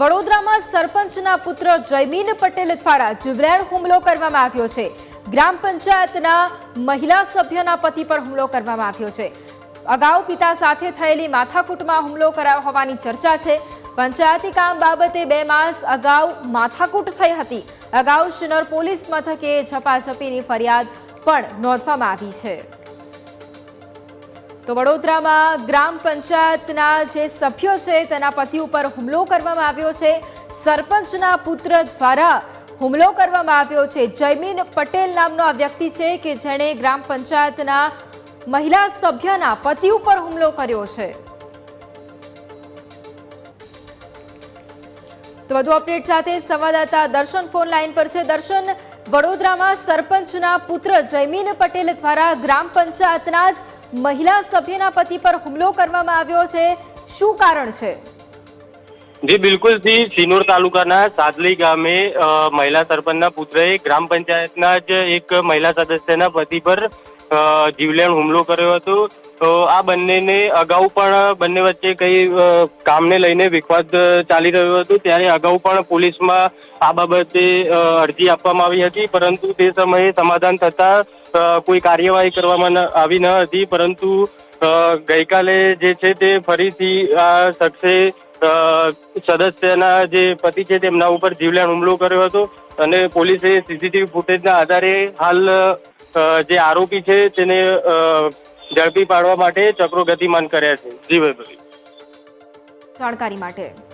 વડોદરામાં સરપંચના પુત્ર જયમીન પટેલ દ્વારા જીવલેણ હુમલો કરવામાં આવ્યો છે. ગ્રામ પંચાયતના મહિલા સભ્યના પતિ પર હુમલો કરવામાં આવ્યો છે. અગાઉ પિતા સાથે થયેલી માથાકૂટમાં હુમલો કરાયો હોવાની ચર્ચા છે. પંચાયતી કામ બાબતે બે માસ અગાઉ માથાકૂટ થઈ હતી. અગાઉ શિનોર પોલીસ મથકે ઝપાઝપીની ફરિયાદ પણ નોંધવામાં આવી છે. તો વડોદરામાં ગ્રામ પંચાયતના જે સભ્યો છે, તેના પતિ ઉપર હુમલો કરવામાં આવ્યો છે. સરપંચના પુત્ર દ્વારા હુમલો કરવામાં આવ્યો છે. જયમીન પટેલ નામનો આ વ્યક્તિ છે કે જેણે ગ્રામ પંચાયતના મહિલા સભ્યના પતિ ઉપર હુમલો કર્યો છે. તો વધુ અપડેટ સાથે સંવાદદાતા દર્શન ફોન લાઈન પર છે. દર્શન, વડોદરામાં સરપંચના પુત્ર જયમીન પટેલ દ્વારા ગ્રામ પંચાયતના જ મહિલા સભ્યના પતિ પર હુમલો કરવામાં આવ્યો છે. શું કારણ છે? જી, બિલકુલથી સિનોર તાલુકાના સાદલી ગામે મહિલા સરપંચના પુત્રએ ગ્રામ પંચાયતના જ એક મહિલા સદસ્યના પતિ પર જીવલેણ હુમલો કર્યો હતો. તો આ બંનેને અગાઉ પણ બંને વચ્ચે કઈ કામને લઈને વિખવાદ ચાલી રહ્યો હતો. ત્યારે અગાઉ પણ પોલીસમાં આ બાબતે અરજી આપવામાં આવી હતી. પરંતુ તે સમયે સમાધાન થતા કોઈ કાર્યવાહી કરવામાં આવી ન હતી. પરંતુ ગઈકાલે જે છે તે ફરીથી આ શખ્સે સદસ્યના જે પતિ છે તેમના ઉપર જીવલેણ હુમલો કર્યો હતો. અને પોલીસે સીસીટીવી ફૂટેજના આધારે હાલ જે આરોપી છે તેને ઝડપી પાડવા માટે ચક્રો ગતિમાન કર્યા છે. જી જાણકારી માટે.